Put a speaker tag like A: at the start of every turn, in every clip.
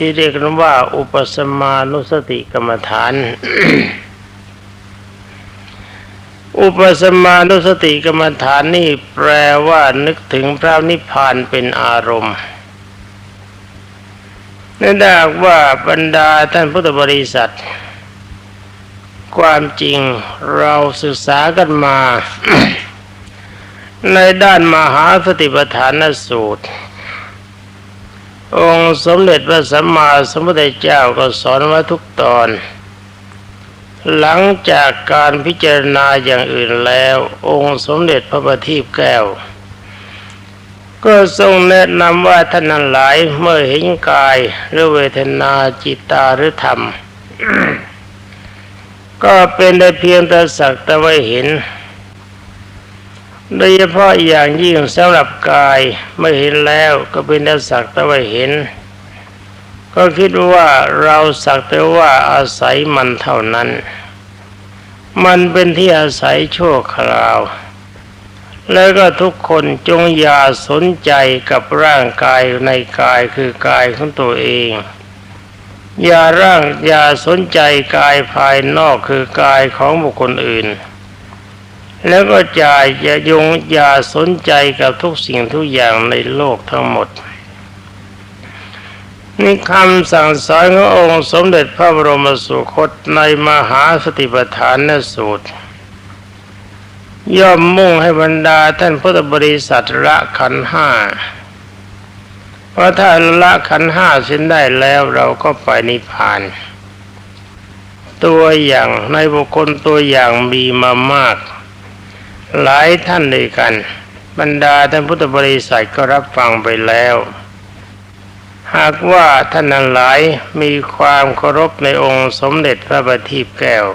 A: ที่เรียกกันว่า อุปสมานุสติกรรมฐาน อุปสมานุสติกรรมฐานนี่แปลว่านึกถึงพระนิพพานเป็นอารมณ์นั่นได้ว่าบรรดาท่านพุทธบริษัท ความจริงเราศึกษากันมา ในด้านมหาสติปัฏฐานสูตร องค์สมเด็จพระสัมมาสัมพุทธเจ้าก็สอนไว้ทุกตอน หลังจากการพิจารณาอย่างอื่นแล้ว องค์สมเด็จพระบัณฑิตแก้ว ก็ทรงแนะนำว่าท่านนั้นหลายเมื่อเห็นกายหรือเวทนาจิตตาหรือธรรม ก็เป็นได้เพียงแต่สักแต่ว่าเห็น โดยเฉพาะอย่างยิ่งสำหรับกายไม่เห็นแล้วก็เป็นแต่สักแต่ว่าเห็น ก็คิดว่าเราสักแต่ว่าอาศัยมันเท่านั้น มันเป็นที่อาศัยชั่วคราว แล้วก็ทุกคนจงอย่าสนใจกับร่างกายในกายคือกายของตัวเอง อย่าร่างอย่าสนใจกายภายนอกคือกายของบุคคลอื่น แล้วก็จ่ายอย่ายงอย่าสนใจกับทุกสิ่งทุกอย่างในโลกทั้งหมดนี่คำสั่งสอนขององค์สมเด็จพระบรมสุคตในมหาสติปัฏฐานสูตร ย่อมมุ่งให้บรรดาท่านพุทธบริษัทละขันห้าเพราะถ้าละขันห้าสิ้นได้แล้วเราก็ไปนิพพาน ตัวอย่างในบุคคลตัวอย่างมีมามาก หลายท่านด้วยกัน บรรดาท่านพุทธบริษัทก็รับฟังไปแล้ว หากว่าท่านนั้นหลายมีความเคารพในองค์สมเด็จพระบัณฑิตแก้ว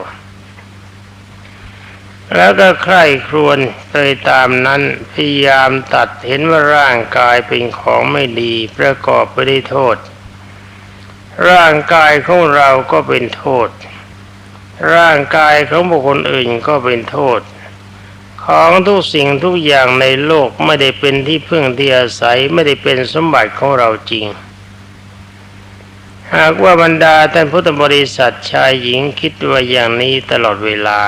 A: แล้วก็ใคร่ครวญไปตามนั้นพยายามตัดเห็นว่าร่างกายเป็นของไม่ดีประกอบไปด้วยโทษ ร่างกายของเราก็เป็นโทษ ร่างกายของบุคคลอื่นก็เป็นโทษ ของทุกสิ่งทุกอย่างในโลกไม่ได้เป็นที่พึ่งที่อาศัยไม่ได้เป็นสมบัติของเราจริง หากว่าบรรดาท่านพุทธบริษัทชายหญิงคิดว่าอย่างนี้ตลอดเวลา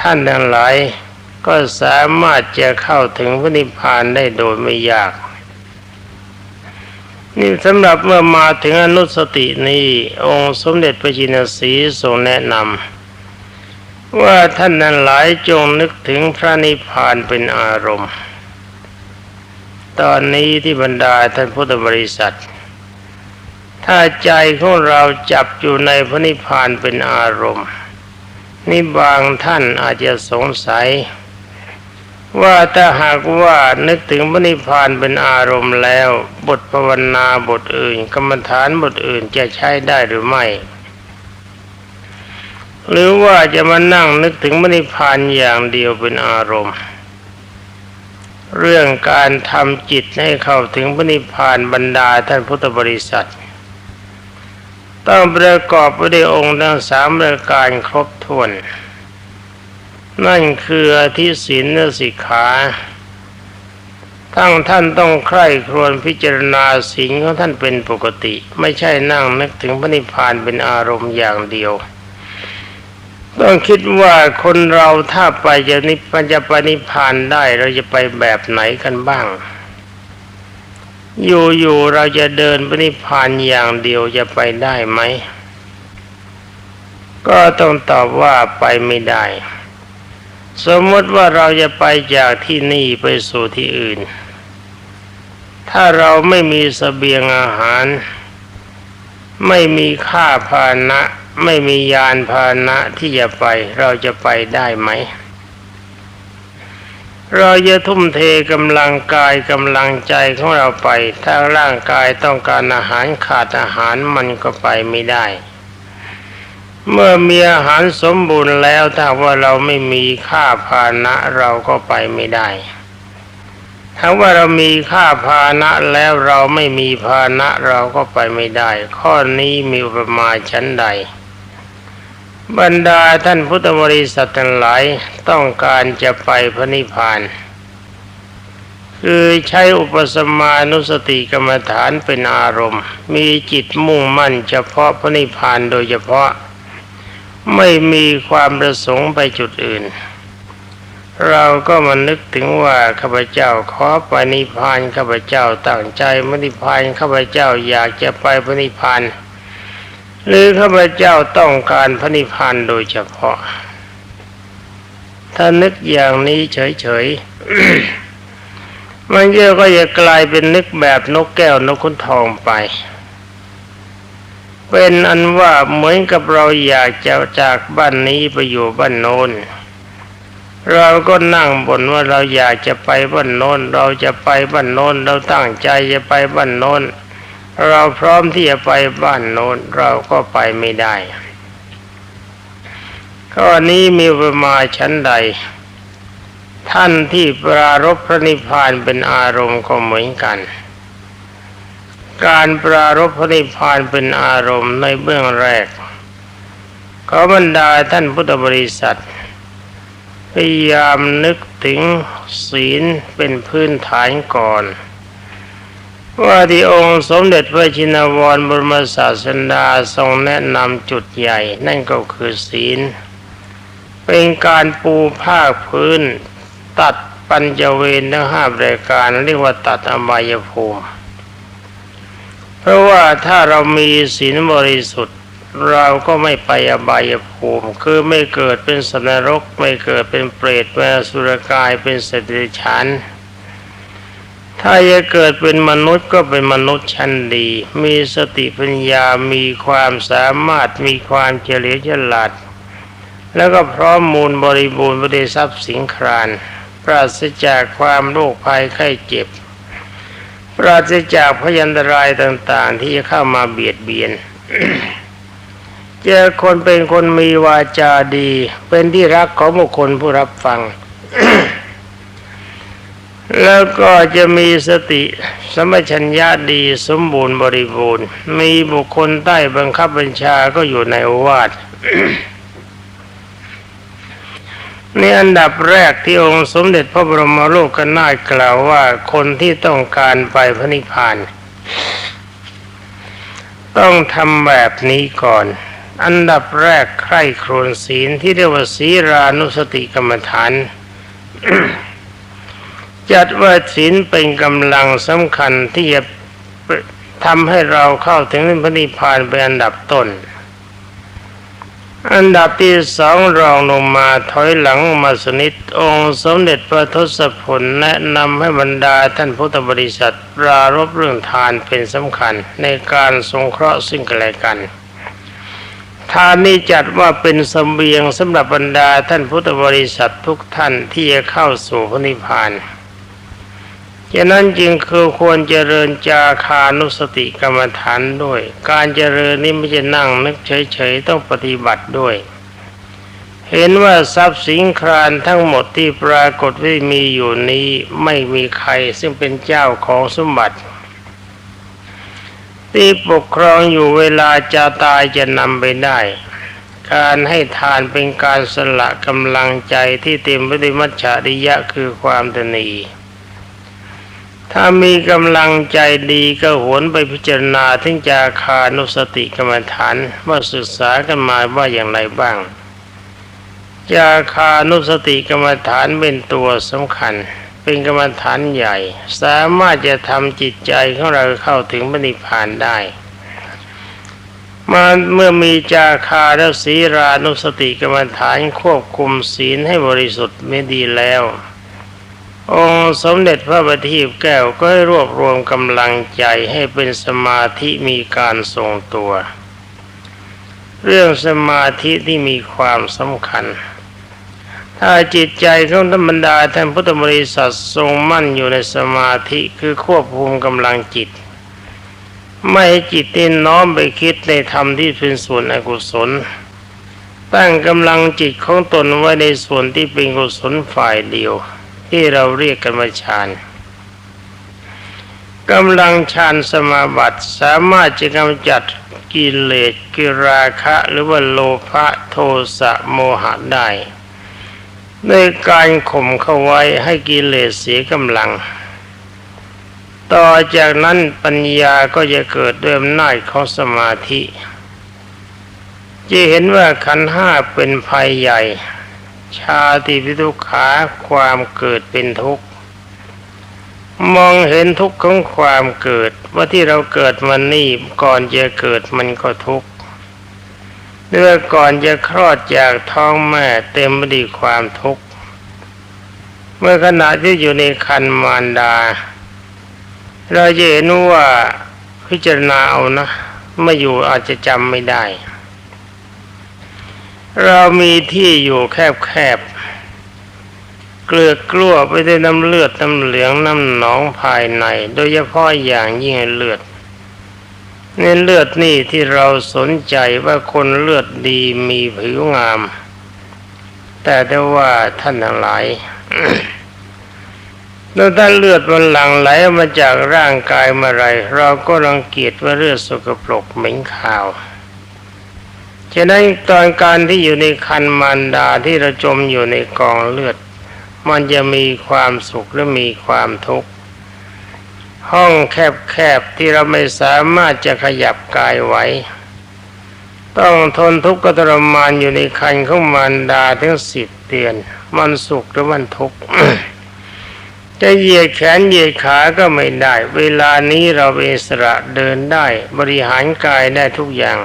A: ท่านทั้งหลายก็สามารถจะเข้าถึงพระนิพพานได้โดยไม่ยาก นี่สำหรับเมื่อมาถึงอนุสตินี้ องค์สมเด็จพระจินสีทรงแนะนำ ว่าท่านนั้นหลายจงนึกถึงพระนิพพานเป็นอารมณ์ ตอนนี้ที่บรรดาท่านพุทธบริษัท ถ้าใจของเราจับอยู่ในพระนิพพานเป็นอารมณ์ นี่บางท่านอาจจะสงสัย ว่าถ้าหากว่านึกถึงพระนิพพานเป็นอารมณ์แล้ว บทภาวนาบทอื่น กรรมฐานบทอื่นจะใช้ได้หรือไม่ หรือว่าจะมานั่งนึกถึงพระนิพพานอย่างเดียวเป็นอารมณ์ เรื่องการทำจิตให้เข้าถึงพระนิพพานบรรดาท่านพุทธบริษัท ต้องประกอบไปด้วยองค์ทั้งสามประการครบถ้วน นั่นคืออธิศีลสิกขาทั้งท่านต้องใคร่ครวญพิจารณาสิ่งของท่านเป็นปกติ ไม่ใช่นั่งนึกถึงพระนิพพานเป็นอารมณ์อย่างเดียว ต้องคิดว่าคนเราถ้าไปจะนิพพานจะไปนิพพานได้ เราจะไปแบบไหนกันบ้าง อยู่ๆเราจะเดินไปนิพพานอย่างเดียวจะไปได้ไหมก็ต้องตอบว่าไปไม่ได้ สมมติว่าเราจะไปจากที่นี่ไปสู่ที่อื่น ถ้าเราไม่มีสเสบียงอาหาร ไม่มีค่าพานะ ไม่มียานพาหนะที่จะไป เราจะไปได้ไหม เราจะทุ่มเทกำลังกายกำลังใจของเราไป ถ้าร่างกายต้องการอาหารขาดอาหารมันก็ไปไม่ได้ เมื่อมีอาหารสมบูรณ์แล้วถ้าว่าเราไม่มีค่าพาหนะเราก็ไปไม่ได้ถ้าว่าเรามีค่าพานะแล้วเราไม่มีพานะเราก็ไปไม่ได้ ข้อนี้มีอุปมาณชั้นใด บรรดาท่านพุทธบริษัททั้งหลายต้องการจะไปพระนิพพานคคือใช้อุปสมานุสติกรรมฐานเป็นอารมณ์ มีจิตมุ่งมั่นเฉพาะพระนิพพานโดยเฉพาะ ไม่มีความประสงค์ไปจุดอื่น เราก็มานึกถึงว่าข้าพเจ้าขอไปนิพพานข้าพเจ้าตั้งใจมนิพพานข้าพเจ้าอยากจะไปพระนิพพาน หรือข้าพเจ้าต้องการพระนิพพานโดยเฉพาะ ถ้านึกอย่างนี้เฉยๆ มันเยอะก็จะกลายเป็นนึกแบบนกแก้วนกขุนทองไป เป็นอันว่าเหมือนกับเราอยากจะจากบ้านนี้ไปอยู่บ้านโน้นเราก็นั่งบ่นว่าเราอยากจะไปบ้านโน้น เราจะไปบ้านโน้น เราตั้งใจจะไปบ้านโน้น เราพร้อมที่จะไปบ้านโน้นเราก็ไปไม่ได้ข้อนี้มีประมาชั้นใด ท่านที่ปรารบพระนิพพานเป็นอารมณ์ก็เหมือนกัน การปรารบพระนิพพานเป็นอารมณ์ในเบื้องแรกขอบรรดาท่านพุทธบริษัท พยายามนึกถึงศีลเป็นพื้นฐานก่อน ว่าที่องค์สมเด็จพระชินวรบรมศาสดาทรงแนะนำจุดใหญ่ นั่นก็คือศีล เป็นการปูภาคพื้น ตัดปัญจเวรทั้งห้ารายการเรียกว่าตัดอบายภูมิ เพราะว่าถ้าเรามีศีลบริสุทธิ์ เราก็ไม่ไปอบายภูมิ คือไม่เกิดเป็นสนรกไม่เกิดเป็นเปรตเป็นสุรกายเป็นสตว์เดรัจฉาน ถ้าจะเกิดเป็นมนุษย์ก็เป็นมนุษย์ชั้นดี มีสติปัญญา มีความสามารถ มีความเฉลียวฉลาด แล้วก็พร้อมมูลบริบูรณ์บริทรัพย์สิงคราน ปราศจากความโรคภัยไข้เจ็บ ปราศจากพยันตรายต่างๆ ที่จะเข้ามาเบียดเบียน เจอคนเป็นคนมีวาจาดี เป็นที่รักของบุคคลผู้รับฟัง แล้วก็จะมีสติสมัชัญญาดีสมบูรณ์บริบูรณ์ มีบุคคลใต้บังคับบัญชาก็อยู่ในอวาทในอันดับแรกที่องค์สมเด็จพระบรมโลกนาถกล่าวว่าคนที่ต้องการไปพระนิพพาน ต้องทำแบบนี้ก่อน อันดับแรกใคร่ครวญศีลที่เรียกว่าศีรานุสติกรรมฐาน จัดว่าศีลเป็นกำลังสำคัญที่จะทำให้เราเข้าถึงพระนิพพานเป็นอันดับต้น อันดับที่สองรองลงมาถอยหลังมาสนิทองค์สมเด็จพระทศพลแนะนำให้บรรดาท่านพุทธบริษัทปรารบเรื่องทานเป็นสำคัญในการสงเคราะห์ซึ่งกันและกันทานนี้จัดว่าเป็นสมเบียงสำหรับบรรดาท่านพุทธบริษัททุกท่านที่จะเข้าสู่พระนิพพาน ฉะนั้นจึงคือควรเจริญจาคานุสติกรรมฐานด้วย การเจริญนี้ไม่ใช่นั่งนึกเฉยๆต้องปฏิบัติด้วย เห็นว่าทรัพย์สินครานทั้งหมดที่ปรากฏว่ามีอยู่นี้ไม่มีใครซึ่งเป็นเจ้าของสมบัติ ที่ปกครองอยู่เวลาจะตายจะนำไปได้ การให้ทานเป็นการสละกำลังใจที่เต็มไปด้วยมัจฉริยะคือความตนี ถ้ามีกำลังใจดีก็หวนไปพิจารณาถึงจาคานุสติกรรมฐานว่าศึกษากันมาว่าอย่างไรบ้าง จาคานุสติกรรมฐานเป็นตัวสำคัญ เป็นกรรมฐานใหญ่ สามารถจะทำจิตใจของเราเข้าถึงปณิพานได้มาเมื่อมีจาคาและศีรานุสติกรรมฐานควบคุมศีลให้บริสุทธิ์ไม่ดีแล้ว องค์สมเด็จพระบัณฑิตแก้วก็ให้รวบรวมกำลังใจให้เป็นสมาธิมีการทรงตัว เรื่องสมาธิที่มีความสำคัญ ถ้าจิตใจของธรรมดาท่านพุทธบริษัททรงมั่นอยู่ในสมาธิคือควบคุมกำลังจิต ไม่ให้จิตเต้นน้อมไปคิดในธรรมที่เป็นส่วนอกุศล ตั้งกำลังจิตของตนไว้ในส่วนที่เป็นกุศลฝ่ายเดียว ที่เราเรียกกันว่าฌานกำลังฌานสมาบัติสามารถจะกำจัดกิเลสกิราคะหรือว่าโลภะโทสะโมหะได้ด้วยการข่มเข้าไว้ให้กิเลสเสียกำลัง ต่อจากนั้นปัญญาก็จะเกิดด้วยอำนาจของสมาธิ จะเห็นว่าขันห้าเป็นภัยใหญ่ ชาติพิทุกขาความเกิดเป็นทุกข์มองเห็นทุกข์ของความเกิดว่าที่เราเกิดมานี่ก่อนจะเกิดมันก็ทุกข์เมื่อก่อนจะคลอดจากท้องแม่เต็มไปด้วยความทุกข์เมื่อขณะที่อยู่ในคันมารดา เราจะเห็นว่าพิจารณาเอานะไม่อยู่อาจจะจำไม่ได้ เรามีที่อยู่แคบๆ เกลือกลั้วไปด้วยน้ำเลือดน้ำเหลืองน้ำหนองภายใน โดยเฉพาะอย่างยิ่งเลือดในเลือดนี่ที่เราสนใจว่าคนเลือดดีมีผิวงาม แต่ได้ว่าท่านทั้งหลายแล้วถ้าเลือดมันหลั่งไหลมาจากร่างกายเมื่อไรเราก็รังเกียจว่าเลือดสกปรกเหม็นขาว ฉะนั้นตอนการที่อยู่ในคันมารดาที่เราจมอยู่ในกองเลือด มันจะมีความสุขและมีความทุกข์ ห้องแคบๆที่เราไม่สามารถจะขยับกายไหวต้องทนทุกข์กทรมานอยู่ในคันของมารดาถึงสิบเดือน มันสุขหรือมันทุกข์จะเหยียดแขนเหยียดขาก็ไม่ได้ เวลานี้เราเป็นอิสระเดินได้ บริหารกายได้ทุกอย่าง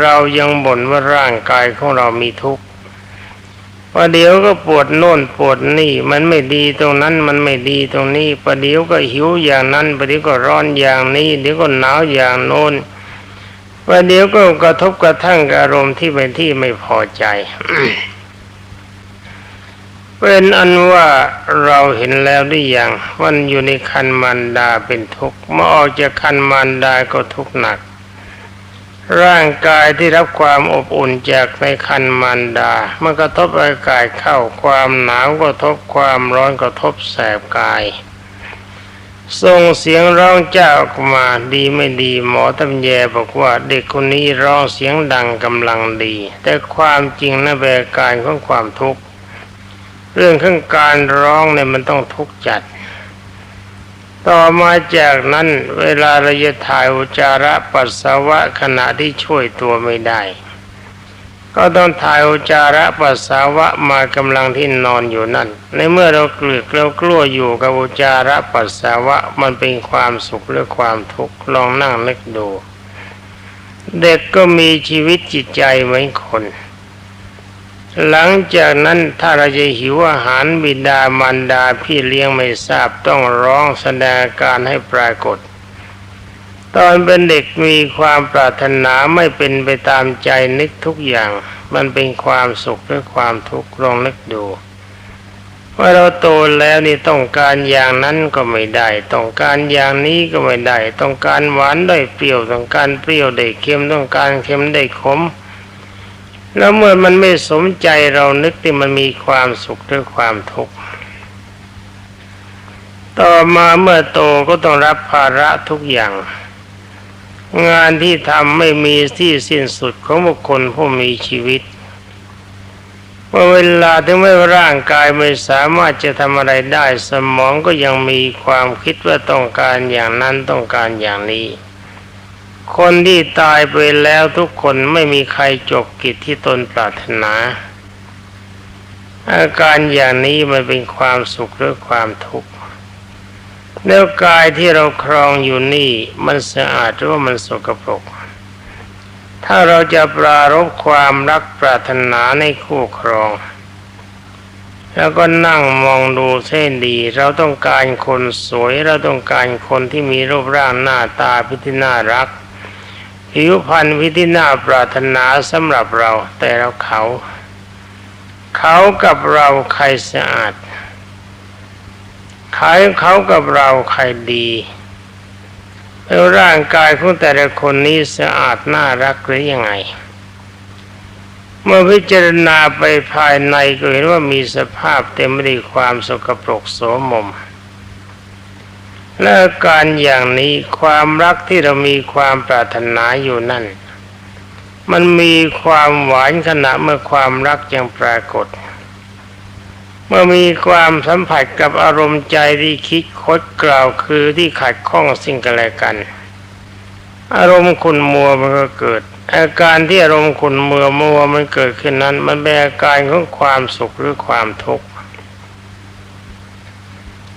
A: เรายังบ่นว่าร่างกายของเรามีทุกข์ประเดี๋ยวก็ปวดโน่นปวดนี่ มันไม่ดีตรงนั้นมันไม่ดีตรงนี้ประเดี๋ยวก็หิวอย่างนั้นประเดี๋ยวก็ร้อนอย่างนี้เดี๋ยวก็หนาวอย่างโน้นประเดี๋ยวก็กระทบกระทั่งอารมณ์ที่เป็นที่ไม่พอใจ เป็นอันว่าเราเห็นแล้วหรือยังวันอยู่ในคันมารดาเป็นทุกข์เมื่อออกจากคันมารดาก็ทุกข์หนัก ร่างกายที่รับความอบอุ่นจากในคันมารดามื่อกระทบอากาศเข้าความหนาวก็ทบความร้อนก็ทบแสบกาย ส่งเสียงร้องเจ้าออกมาดีไม่ดีหมอตำแยบอกว่าเด็กคนนี้ร้องเสียงดังกำลังดี แต่ความจริงนั่นเป็นอาการของความทุกข์ เรื่องของการร้องเนี่ยมันต้องทุกข์จัด ต่อมาจากนั้นเวลาเราจะถ่ายอุจาระปัสสาวะขณะที่ช่วยตัวไม่ได้ ก็ต้องถ่ายอุจาระปัสสาวะมากำลังที่นอนอยู่นั่น ในเมื่อเราเกลือกเรากลัวอยู่กับอุจาระปัสสาวะมันเป็นความสุขหรือความทุกข์ลองนั่งนึกดู เด็กก็มีชีวิตจิตใจเหมือนคน หลังจากนั้นถ้าเราจะหิวอาหารบิดามารดาพี่เลี้ยงไม่ทราบต้องร้องแสดงการให้ปรากฏ ตอนเป็นเด็กมีความปรารถนาไม่เป็นไปตามใจนึกทุกอย่าง มันเป็นความสุขหรือความทุกข์ลองนึกดูว่าเราโตแล้วนี่ต้องการอย่างนั้นก็ไม่ได้ ต้องการอย่างนี้ก็ไม่ได้ ต้องการหวานได้เปรี้ยวต้องการเปรี้ยวได้เค็มต้องการเค็มได้ขม แล้วเมื่อมันไม่สมใจเรานึกที่มันมีความสุขหรือความทุกข์ต่อมาเมื่อโตก็ต้องรับภาระทุกอย่าง งานที่ทำไม่มีที่สิ้นสุดของบุคคลผู้มีชีวิตเมื่อเวลาถึงแม้ว่าร่างกายไม่สามารถจะทำอะไรได้ สมองก็ยังมีความคิดว่าต้องการอย่างนั้นต้องการอย่างนี้ คนที่ตายไปแล้วทุกคนไม่มีใครจบกิจที่ตนปรารถนา อาการอย่างนี้มันเป็นความสุขหรือความทุกข์แล้วกายที่เราครองอยู่นี่มันสะอาดหรือว่ามันสกปรก ถ้าเราจะปรารบความรักปรารถนาในคู่ครอง แล้วก็นั่งมองดูเส้นดี เราต้องการคนสวย เราต้องการคนที่มีรูปร่างหน้าตาพิธีน่ารัก ผิวพรรณพิธีน่าปรารถนาสำหรับเรา แต่เราเขา เขากับเราใครสะอาดขายเขากับเราใครดีแล้วร่างกายของแต่ละคนนี้สะอาดน่ารักหรือยังไง เมื่อพิจารณาไปภายในก็เห็นว่ามีสภาพเต็มไปด้วยความสกปรกโสมม และการอย่างนี้ความรักที่เรามีความปรารถนาอยู่นั่น มันมีความหวานขณะเมื่อความรักยังปรากฏ เมื่อมีความสัมผัสกับอารมณ์ใจที่คิดคดกล่าวคือที่ขัดข้องสิ่งกันและกัน อารมณ์ขุนมัวมันก็เกิด อาการที่อารมณ์ขุนมัวมัวมันเกิดขึ้นนั้น มันเป็นอาการของความสุขหรือความทุกข์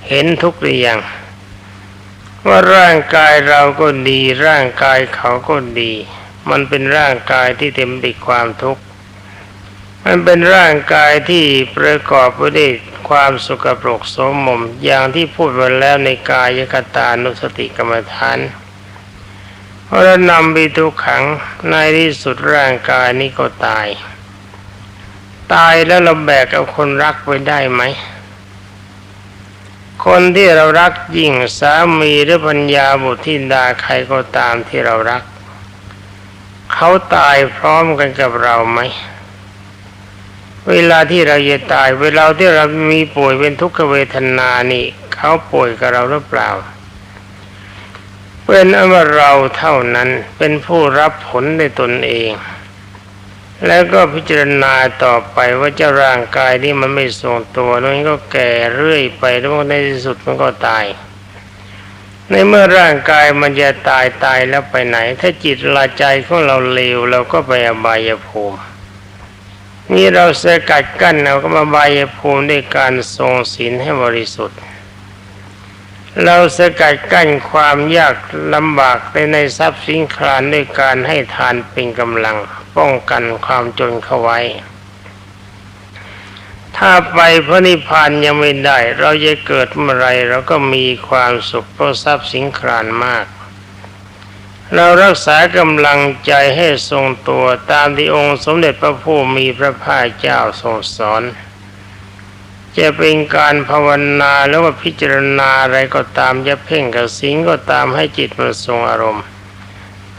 A: เห็นทุกข์หรือยัง ว่าร่างกายเราก็ดี ร่างกายเขาก็ดี มันเป็นร่างกายที่เต็มไปด้วยความทุกข์มันเป็นร่างกายที่ประกอบไปด้วยความสุขปรกสมมมอย่างที่พูดไว้แล้วในกายกตานุสติกรรมฐานเพราะนำไปทุกขังในที่สุดร่างกายนี้ก็ตาย ตายแล้วเราแบกเอาคนรักไว้ได้ไหม คนที่เรารักยิ่งสามีหรือปัญญาบุตรที่ดาใครก็ตามที่เรารัก เขาตายพร้อมกันกับเราไหม เวลาที่เราจะตาย เวลาที่เรามีป่วยเป็นทุกขเวทนานี่ เขาป่วยกับเราหรือเปล่า เป็นอว่าเราเท่านั้นเป็นผู้รับผลในตนเอง แล้วก็พิจารณาต่อไปว่าเจ้าร่างกายนี่มันไม่ทรงตัวนั้นก็แก่เรื่อยไปแล้วในที่สุดมันก็ตาย ในเมื่อร่างกายมันจะตายตายแล้วไปไหน ถ้าจิตลาใจของเราเลวเราก็ไปอบายภูมินี่เราสกัดกั้นเราก็มาบายภูมิด้วยการทรงศีลให้บริสุทธิ์ เราสกัดกั้นความยากลำบากในในทรัพย์สินคลานด้วยการให้ทานเป็นกำลัง ป้องกันความจนเข้าไว้ ถ้าไปพระนิพพานยังไม่ได้ เราจะเกิดเมื่อไรเราก็มีความสุขเพราะทรัพย์สินคลานมาก เรารักษากำลังใจให้ทรงตัวตามที่องค์สมเด็จพระผู้มีพระภาคเจ้าทรงสอนจะเป็นการภาวนาแล้วว่าพิจารณาอะไรก็ตามจะเพ่งกับสิ่งก็ตามให้จิตมันทรงอารมณ์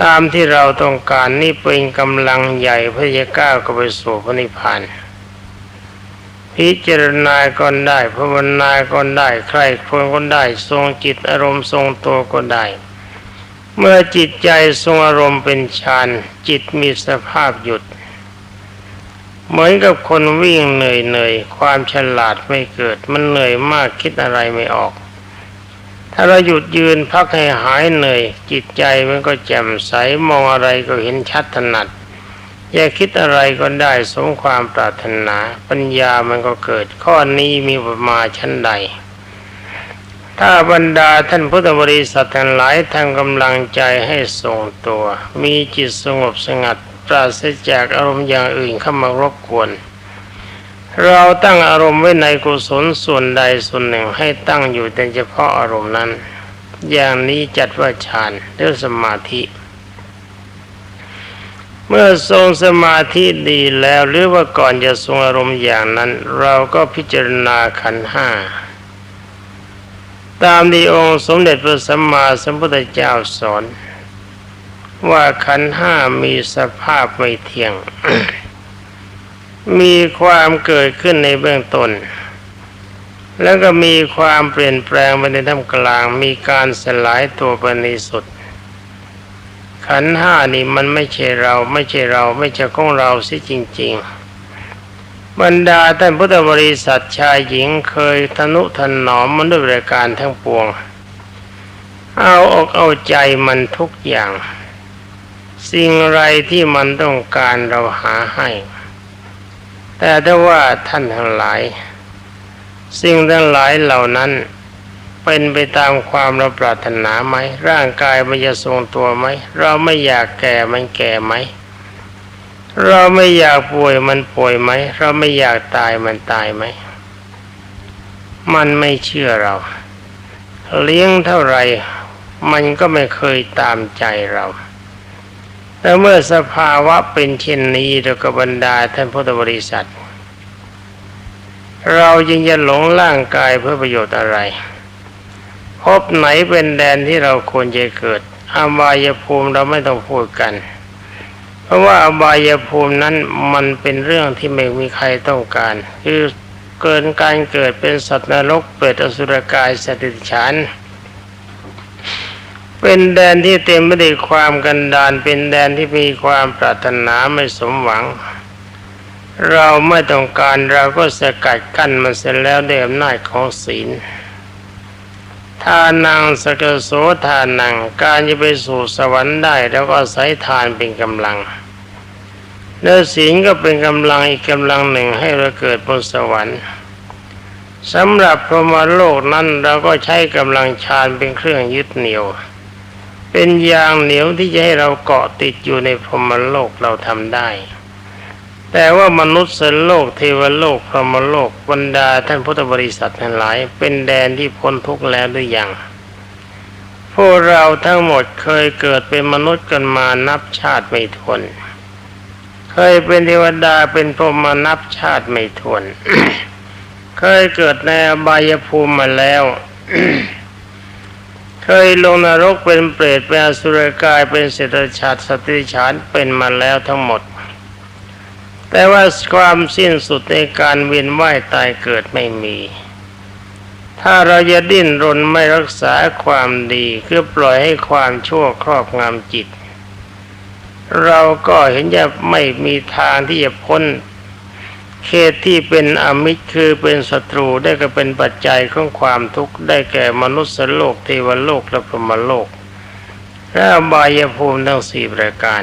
A: ตามที่เราต้องการนี่เป็นกำลังใหญ่เพื่อจะก้าวเข้าไปสู่พระนิพพานพิจารณาก็ได้ภาวนาก็ได้ใครควรก็ได้ ทรงจิตอารมณ์ทรงตัวก็ได้ เมื่อจิตใจทรงอารมณ์เป็นฌานจิตมีสภาพหยุด เหมือนกับคนวิ่งเหนื่อยเหนื่อยความฉลาดไม่เกิดมันเหนื่อยมากคิดอะไรไม่ออก ถ้าเราหยุดยืนพักให้หายเหนื่อย จิตใจมันก็แจ่มใสมองอะไรก็เห็นชัดถนัด อยากคิดอะไรก็ได้สมความปรารถนา ปัญญามันก็เกิดข้อนี้มีประมาชั้นใด ถ้าบรรดาท่านพุทธบริษัททั้งหลายทำกำลังใจให้ทรงตัว มีจิตสงบสงัด ปราศจากอารมณ์อย่างอื่นเข้ามารบกวน เราตั้งอารมณ์ไว้ในกุศลส่วนใดส่วนหนึ่งให้ตั้งอยู่แต่เฉพาะอารมณ์นั้น อย่างนี้จัดว่าฌานหรือสมาธิ เมื่อทรงสมาธิดีแล้วหรือว่าก่อนจะทรงอารมณ์อย่างนั้น เราก็พิจารณาขันห้าตามที่องค์สมเด็จพระสัมมาสัมพุทธเจ้าสอน ว่าขันห้ามีสภาพไม่เที่ยง มีความเกิดขึ้นในเบื้องต้น แล้วก็มีความเปลี่ยนแปลงไปในท่ามกลาง มีการสลายตัวไปในสุด ขันห้านี่มันไม่ใช่เราไม่ใช่เราไม่ใช่ของเราสิจริง ๆ บรรดาท่านพุทธบริษัทชายหญิงเคยทนุถนอมมันด้วยรายการทั้งปวง เอาอกเอาใจมันทุกอย่าง สิ่งไรที่มันต้องการเราหาให้ แต่ถ้าว่าท่านทั้งหลาย สิ่งทั้งหลายเหล่านั้นเป็นไปตามความเราปรารถนาไหม ร่างกายมันจะทรงตัวไหม เราไม่อยากแก่มันแก่ไหม เราไม่อยากป่วยมันป่วยไหม เราไม่อยากตายมันตายไหม มันไม่เชื่อเรา เลี้ยงเท่าไหร่ มันก็ไม่เคยตามใจเรา แต่เมื่อสภาวะเป็นเช่นนี้เราก็บรรดาท่านพุทธบริษัท เรายังจะหลงร่างกายเพื่อประโยชน์อะไร พบไหนเป็นแดนที่เราควรจะเกิดอบายภูมิเราไม่ต้องพูดกัน เพราะว่าอบายภูมินั้นมันเป็นเรื่องที่ไม่มีใครต้องการ คือเกินการเกิดเป็นสัตว์นรกเปรตอสุรกายสติฉัน เป็นแดนที่เต็มไปด้วยความกันดานเป็นแดนที่มีความปรารถนาไม่สมหวัง เราไม่ต้องการเราก็สกัดกั้นมันเสร็จแล้วด้วยอำนาจของศีลทานังสกโสทานังการจะไปสู่สวรรค์ได้ แล้วก็อาศัยทานเป็นกำลังเนื้อศีลก็เป็นกำลังอีกกำลังหนึ่งให้เราเกิดบนสวรรค์สำหรับพรหมโลกนั้นเราก็ใช้กำลังฌานเป็นเครื่องยึดเหนี่ยว เป็นยางเหนียวที่จะให้เราเกาะติดอยู่ในพรหมโลกเราทำได้ แต่ว่ามนุษย์โลกเทวโลกพรหมโลกบรรดาท่านพุทธบริษัททั้งหลาย เป็นแดนที่พ้นทุกข์แล้วหรือยังพวกเราทั้งหมดเคยเกิดเป็นมนุษย์กันมานับชาติไม่ทวน เคยเป็นเทวดาเป็นพรหมมานับชาติไม่ทวน เคยเกิดในอบายภูมิมาแล้ว เคยลงนรกเป็นเปรตเป็นอสุรกายเป็นเศรษฐชาติสติฉานเป็นมาแล้วทั้งหมด แต่ว่าความสิ้นสุดในการเวียนว่ายตายเกิดไม่มี ถ้าเราจะดิ้นรนไม่รักษาความดีคือปล่อยให้ความชั่วครอบงำจิต เราก็เห็นจะไม่มีทางที่จะพ้น เขตที่เป็นอมิตรคือเป็นศัตรูได้ก็เป็นปัจจัยของความทุกข์ได้แก่มนุษย์โลกเทวโลกและพรหมโลกและบายภูมิทั้งสี่ประการ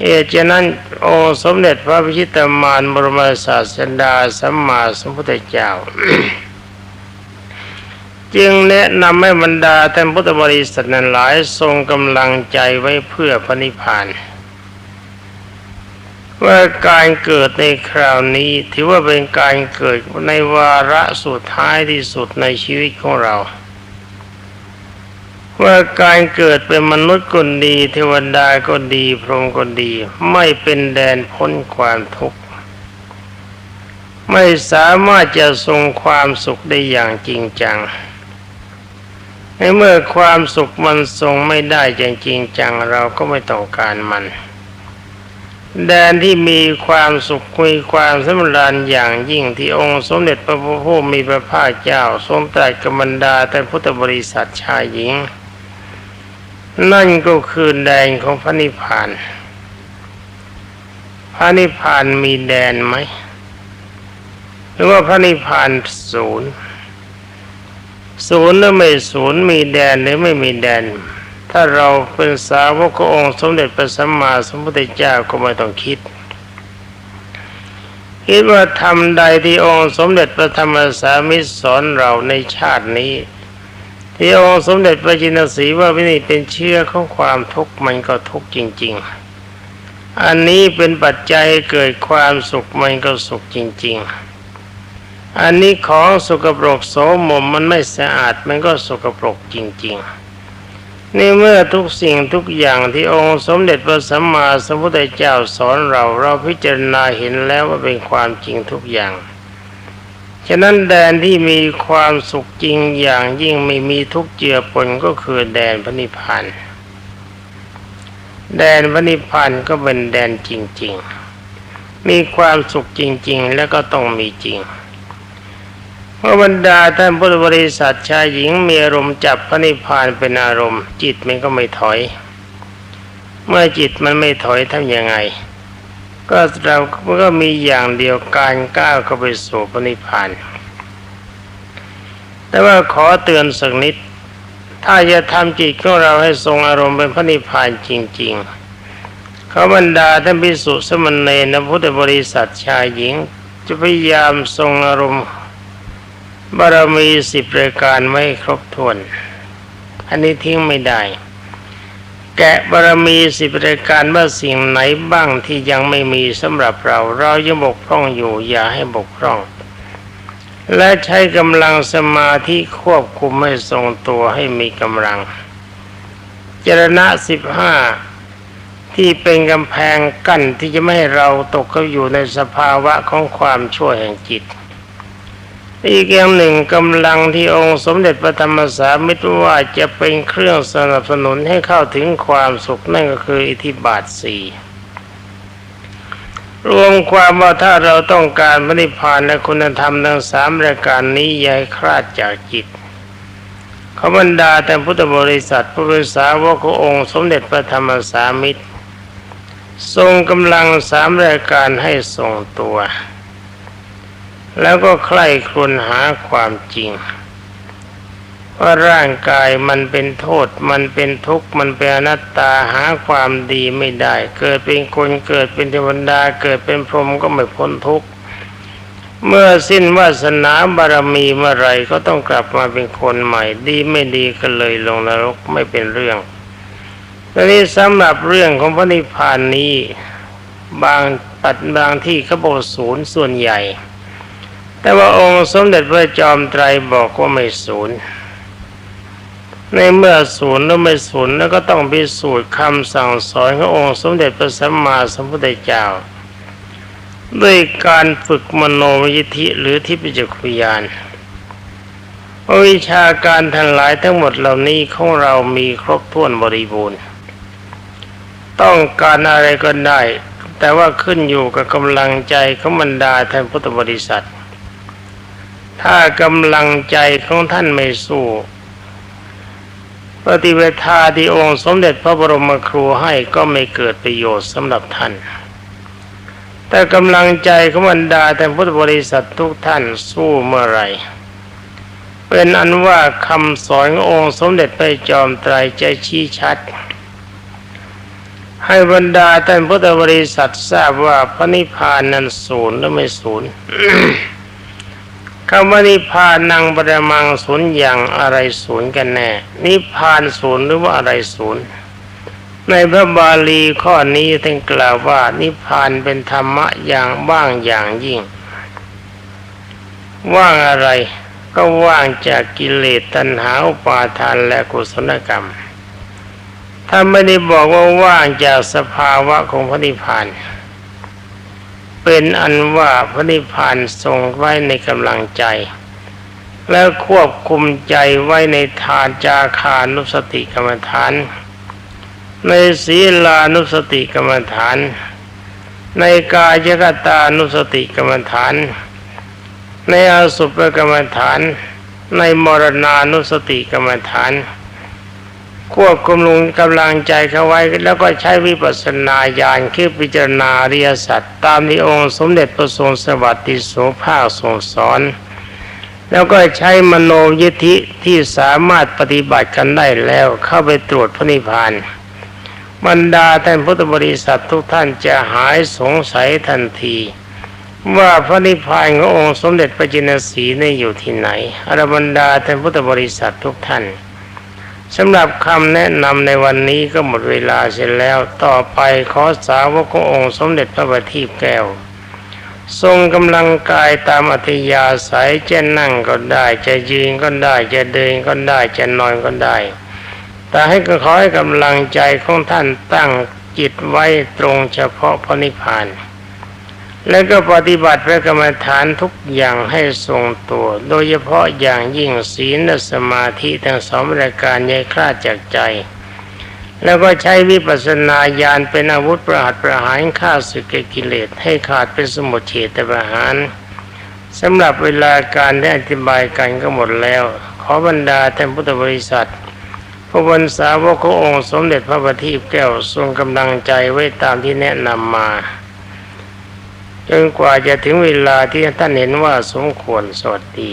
A: เอเจนั้นองสมเด็จพระพิชิตมารบรมศาสดาสัมมาสัมพุทธเจ้า จึงแนะนำให้บรรดาท่านพุทธบริษัทนั้นหลายทรงกำลังใจไว้เพื่อพระนิพพาน ว่าการเกิดในคราวนี้ถือว่าเป็นการเกิดในวาระสุดท้ายที่สุดในชีวิตของเรา ว่าการเกิดเป็นมนุษย์ก็ดี เทวดาก็ดีพรหมก็ดี ไม่เป็นแดนพ้นความทุกข์ ไม่สามารถจะทรงความสุขได้อย่างจริงจังในเมื่อความสุขมันทรงไม่ได้อย่างจริงจังเราก็ไม่ต้องการมัน แดนที่มีความสุขมีความสำราญอย่างยิ่งที่องค์สมเด็จพระพุทธมีพระภาคเจ้าทรงตรัสกับบรรดาท่พุทธบริษัทชายหญิง นั่นก็คือแดนของพระนิพพาน พระนิพพานมีแดนไหม หรือว่าพระนิพพานศูนย์ศูนย์หรือไม่ศูนย์มีแดนหรือไม่มีแดน ถ้าเราเป็นสาวกขององค์สมเด็จพระสัมมาสัมพุทธเจ้าก็ไม่ต้องคิด คิดว่าทำใดที่องค์สมเด็จพระธรรมสามิตรสอนเราในชาตินี้ ที่องค์สมเด็จพระจินสีว่าวินิจเป็นเชื้อของความทุกข์มันก็ทุกข์จริง ๆ อันนี้เป็นปัจจัยเกิดความสุขมันก็สุขจริง ๆ อันนี้ของสกปรกโสมมมันไม่สะอาดมันก็สกปรกจริง ๆ ในเมื่อทุกสิ่งทุกอย่างที่องค์สมเด็จพระสัมมาสัมพุทธเจ้าสอนเราเราพิจารณาเห็นแล้วว่าเป็นความจริงทุกอย่าง ฉะนั้นแดนที่มีความสุขจริงอย่างยิ่งไม่มีทุกเจือปนก็คือแดนพระนิพพานแดนพระนิพพานก็เป็นแดนจริง ๆ มีความสุขจริง ๆ แล้วก็ต้องมีจริง เมื่อบรรดาท่านพุทธบริษัทชายหญิงมีอารมณ์จับพระนิพพานเป็นอารมณ์ จิตมันก็ไม่ถอย เมื่อจิตมันไม่ถอยทำยังไง ก็เราก็มีอย่างเดียวการก้าวเข้าไปสู่พระนิพพาน แต่ว่าขอเตือนสักนิด ถ้าจะทำจิตของเราให้ทรงอารมณ์เป็นพระนิพพานจริง ๆขาบรรดาท่านพิสุสมณเณรพุทธบริษัทชายหญิง จะพยายามทรงอารมณ์ บารมีสิบรายการไม่ครบถ้วน อันนี้ทิ้งไม่ได้ แกะบารมีสิบรายการว่าสิ่งไหนบ้างที่ยังไม่มีสำหรับเรา เรายังบกพร่องอยู่อย่าให้บกพร่อง และใช้กำลังสมาธิควบคุมให้ทรงตัวให้มีกำลังจรณะสิบห้าที่เป็นกำแพงกั้นที่จะไม่ให้เราตกเข้าอยู่ในสภาวะของความชั่วแห่งจิต อีกอย่างหนึ่งกำลังที่องค์สมเด็จพระธรรมสามิตรว่าจะเป็นเครื่องสนับสนุนให้เข้าถึงความสุขนั่นก็คืออิทธิบาทสี่รวมความว่าถ้าเราต้องการพระนิพพานและคุณธรรมทั้งสามรายการนี้ย่าให้คลาดจากจิตขบรรดาแต่พุทธบริษัทผู้เป็นสาวกขององค์สมเด็จพระธรรมสามิตร ทรงกำลังสามรายการให้ทรงตัว แล้วก็ใคร่ครวญหาความจริง ว่าร่างกายมันเป็นโทษ มันเป็นทุกข์ มันเป็นอนัตตาหาความดีไม่ได้ เกิดเป็นคนเกิดเป็นเทวดาเกิดเป็นพรหมก็ไม่พ้นทุกข์เมื่อสิ้นวาสนาบารมีเมื่อไรก็ต้องกลับมาเป็นคนใหม่ ดีไม่ดีก็เลยลงนรกไม่เป็นเรื่องตอนนี้สำหรับเรื่องของพระนิพพานนี้ บางปัดบางที่เขาบอกศูนย์ส่วนใหญ่ แต่ว่าองค์สมเด็จพระจอมไตรบอกว่าไม่ศูนย์ในเมื่อศูนย์แล้วไม่ศูนย์แล้วก็ต้องพิสูจน์คำสั่งสอนขององค์สมเด็จพระสัมมาสัมพุทธเจ้า ด้วยการฝึกมโนวิธิหรือทิพยจักรยานวิชาการทั้งหลายทั้งหมดเหล่านี้ของเรามีครบถ้วนบริบูรณ์ ต้องการอะไรก็ได้ แต่ว่าขึ้นอยู่กับกำลังใจของบรรดาท่านพุทธบริษัท ถ้ากำลังใจของท่านไม่สู้ ปฏิเวทาที่องค์สมเด็จพระบรมครูให้ก็ไม่เกิดประโยชน์สำหรับท่าน แต่กำลังใจของบรรดาแต่พุทธบริษัททุกท่านสู้เมื่อไรเป็นอันว่าคำสอนขององค์สมเด็จพระจอมไตรจะชี้ชัด ให้บรรดาท่านพุทธบริษัททราบว่าพระนิพพานนั้นศูนย์หรือไม่ศูนย์ คำว่านิพานังปรมังศูนย์อย่างอะไรศูนย์กันแน่ นิพานศูนย์หรือว่าอะไรศูนย์ ในพระบาลีข้อนี้ท่านกล่าวว่า นิพพานเป็นธรรมะอย่างว่างอย่างยิ่ง ว่างอะไรก็ว่างจากกิเลสตัณหาอุปาทานและกุศลกรรมถ้าไม่ได้บอกว่าว่างจากสภาวะของพระนิพพาน เป็นอันว่าพระนิพพานทรงไว้ในกำลังใจ และควบคุมใจไว้ในทานจาคานุสติกรรมฐาน ในศีลานุสติกรรมฐาน ในกายกตานุสติกรรมฐาน ในอสุปกรรมฐาน ในมรณานุสติกรรมฐาน ควบคุมลงกำลังใจเขาไว้ แล้วก็ใช้วิปัสสนาญาณคือพิจารณาอริยสัจตามที่องค์สมเด็จพระทรงสวัสดิโสภาคทรงสอน แล้วก็ใช้มโนยิทธิที่สามารถปฏิบัติกันได้แล้วเข้าไปตรวจพระนิพพานบรรดาท่านพุทธบริษัททุกท่านจะหายสงสัยทันที ว่าพระนิพพานขององค์สมเด็จพระจินสีนี่อยู่ที่ไหนอรบรรดาท่านพุทธบริษัททุกท่าน สำหรับคำแนะนำในวันนี้ก็หมดเวลาเสร็จแล้วต่อไปขอสาวกขององค์สมเด็จพระบัณฑิตแก้ว ทรงกำลังกายตามอัธยาศัยจะนั่งก็ได้ จะยืนก็ได้จะเดินก็ได้จะนอนก็ได้ แต่ให้ก็ขอให้กำลังใจของท่านตั้งจิตไว้ตรงเฉพาะพระนิพพาน และก็ปฏิบัติพระกรรมฐานทุกอย่างให้ทรงตัว โดยเฉพาะอย่างยิ่งศีลและสมาธิทั้งสองรายการใหญ่คลาดจากใจ แล้วก็ใช้วิปัสสนาญาณเป็นอาวุธประหัตประหารฆ่าศึกก่กิเลสให้ขาดเป็นสมุทเฉตประหารสำหรับเวลาการได้อธิบายกันก็หมดแล้ว ขอบรรดาท่านพุทธบริษัทพระวันสาวกขององค์สมเด็จพระบัณฑิตแก้วทรงกำลังใจไว้ตามที่แนะนำมา จนกว่าจะถึงเวลาที่ท่านเห็นว่าสมควรสวัสดี